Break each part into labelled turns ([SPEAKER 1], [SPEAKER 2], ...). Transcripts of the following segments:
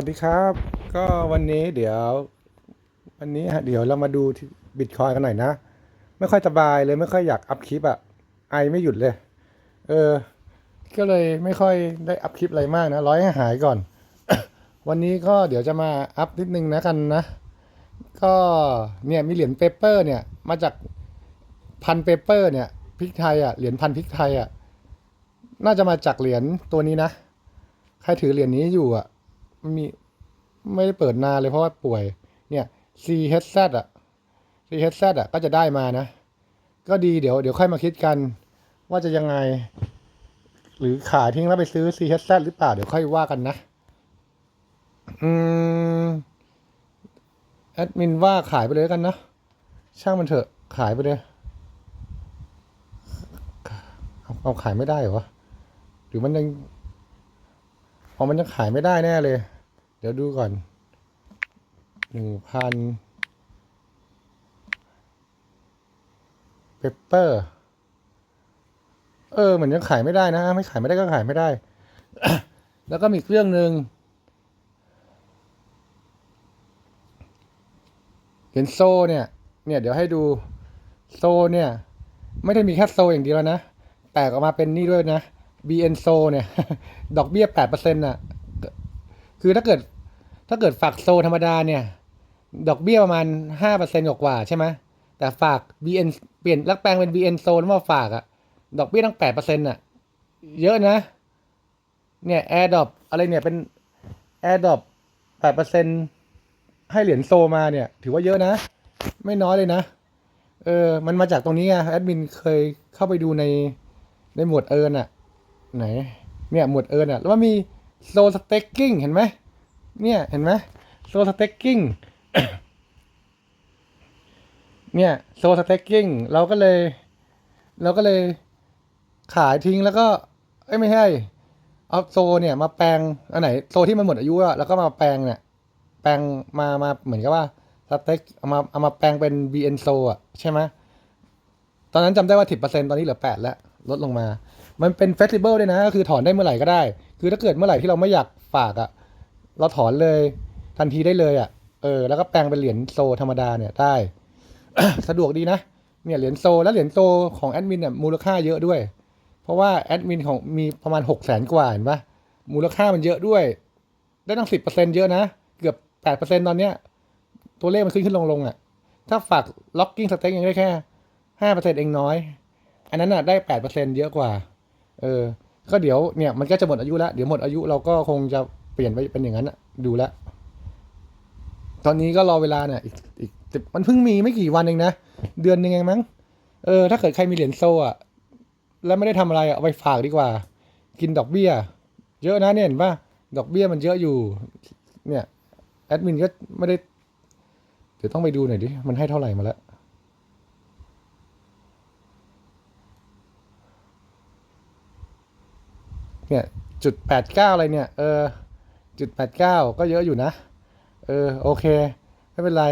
[SPEAKER 1] สวัสดีครับ ก็วันนี้เดี๋ยว วันนี้เดี๋ยวเรามาดูบิตคอยกันหน่อยนะ ไม่ค่อยสบายเลยไม่ค่อยอยากอัพคลิปอะไอไม่หยุดเลย เออ ก็เลยไม่ค่อยได้อัพคลิปอะไรมากนะร้อยให้หายก่อน วันนี้ก็เดี๋ยวจะมาอัพนิดนึงนะกันนะ ก็เนี่ยมีเหรียญเปเปอร์เนี่ย มาจากพันเปเปอร์เนี่ยพริกไทยอะเหรียญพันพริกไทยอะน่าจะมาจากเหรียญตัวนี้นะ ใครถือเหรียญนี้อยู่อะ มีไม่ได้เปิดนานเลยเพราะว่าป่วย เนี่ย CHZ อะ CHZ อะก็จะได้มานะ ก็ดีเดี๋ยวเดี๋ยวค่อยมาคิดกัน ว่าจะยังไง หรือขายทิ้งแล้วไปซื้อ CHZ หรือเปล่า เดี๋ยวค่อยว่ากันนะ อืมแอดมินว่าขายไปเลยกันนะ ช่างมันเถอะขายไปเลยเอาขายไม่ได้เหรอหรือมันยัง พอมันยังขายไม่ได้แน่เลย เดี๋ยวดูก่อนหนึ่งพันเปเปอร์เออเหมือนยังขายไม่ได้นะ ไม่ขายไม่ได้ก็ขายไม่ได้ แล้วก็มีอีกเรื่องหนึ่งเห็นโซเนี่ย เนี่ยเดี๋ยวให้ดูโซเนี่ย ไม่ได้มีแค่โซอย่างเดียวนะ แตกออกมาเป็นนี่ด้วยนะ BN โซเนี่ย ดอกเบี้ยแปดเปอร์เซ็นต์น่ะ คือถ้าเกิด ถ้าเกิดฝากโซธรรมดาเนี่ย ดอกเบี้ยประมาณห้าเปอร์เซ็นต์กว่าใช่ไหมแต่ฝาก BN เปลี่ยนรักแปลงเป็น BN โซแล้วมาฝากอะดอกเบี้ยตั้งแปดเปอร์เซ็นต์่ะ เยอะนะ เนี่ย AirDrop อะไรเนี่ยเป็น AirDrop แปดเปอร์เซ็นต์ให้เหรียญโซมาเนี่ย ถือว่าเยอะนะ ไม่น้อยเลยนะ เออ มันมาจากตรงนี้ไงแอดมินเคยเข้าไปดูในในหมวดเอิร์นอะ ไหน เนี่ยหมวดเอิร์นอะแล้วมันมีโซสเต็กกิ้งเห็นไหมเนี่ยเห็นไหมโซสเต็กกิ้งเนี่ยโซสเต็กกิ้งเราก็เลย เราก็เลยขายทิ้งแล้วก็ เอ้ยไม่ใช่เอาโซเนี่ยมาแปลงอันไหนโซที่มันหมดอายุอะแล้วก็มาแปลงเนี่ย แปลงมามาเหมือนกับว่าสเต็กเอามาเอามาแปลงเป็น BN โซอะใช่ไหมตอนนั้นจำได้ว่าสิบเปอร์เซ็นตอนนี้เหลือแปดแล้ว ลดลงมา มันเป็นเฟสติวัลด้วยนะคือถอนได้เมื่อไหร่ก็ได้ คือถ้าเกิดเมื่อไหร่ที่เราไม่อยากฝากอะเราถอนเลยทันทีได้เลยอะเออ แล้วก็แปลงเป็นเหรียญโซธรรมดาเนี่ยได้ สะดวกดีนะ เนี่ยเหรียญโซแล้วเหรียญโซของแอดมินเนี่ยมูลค่าเยอะด้วย เพราะว่าแอดมินของมีประมาณหกแสนกว่าเห็นปะมูลค่ามันเยอะด้วย ได้ตั้งสิบเปอร์เซ็นเยอะนะ เกือบแปดเปอร์เซ็นตอนเนี้ย ตัวเลขมันขึ้นขึ้นลงลงอะถ้าฝากล็อกกิ้งสเต็กยังได้แค่ห้าเปอร์เซ็นเองน้อย อันนั้นอะได้แปดเปอร์เซ็นเยอะกว่า เออ ก็เดี๋ยวเนี่ยมันก็จะหมดอายุแล้ว เดี๋ยวหมดอายุเราก็คงจะเปลี่ยนไปเป็นอย่างนั้นอะดูแลตอนนี้ก็รอเวลาเนี่ยอีกอีกมันเพิ่งมีไม่กี่วันเองนะเดือนหนึงเองมั้งเออถ้าเกิดใครมีเหรียญโซอะแล้วไม่ได้ทำอะไรเอาไปฝากดีกว่า กินดอกเบี้ย เยอะนะเนี่ยเห็นป่ะดอกเบี้ยมันเยอะอยู่ เนี่ยแอดมินก็ไม่ได้เดี๋ยวต้องไปดูหน่อยดิมันให้เท่าไหร่มาแล้ว เนี่ยจุดแปดเก้าอะไรเนี่ย เออจุดแปดเก้าก็เยอะอยู่นะ เออ โอเค ไม่เป็นไร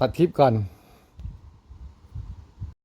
[SPEAKER 1] ตัดคลิปก่อน